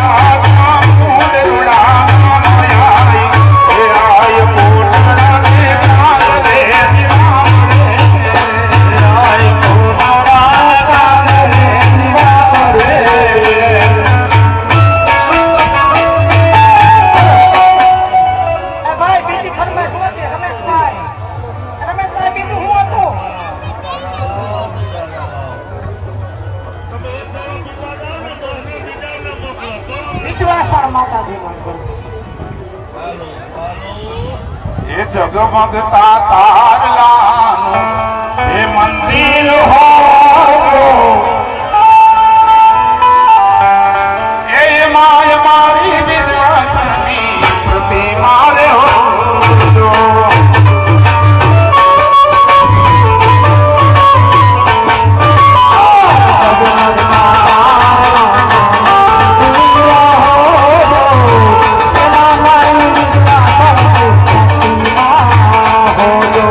એ વિધવાસણ માતાજી જગમગતા તારલાનું એ મંદિર હો